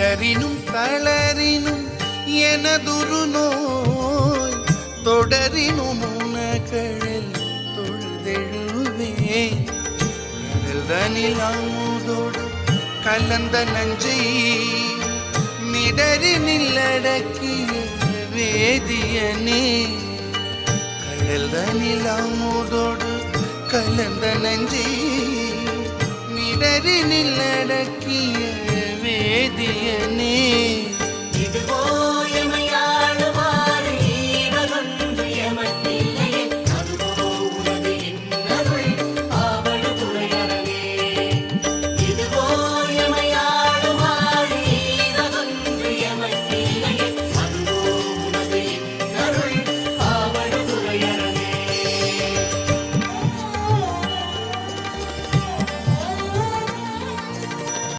இடரினும் தளரினும் எனதுரு நோய். தொடரினும் உனகழல் தொழுதெழுவேன். கடல் தனில் அமுதோடு கலந்த நஞ்சை மிடறி நில்லடக்கிய வேதியனே. கடல் தனில் அமுதோடு கலந்த நஞ்சை மிடறி நில்லடக்கிய வேதியனே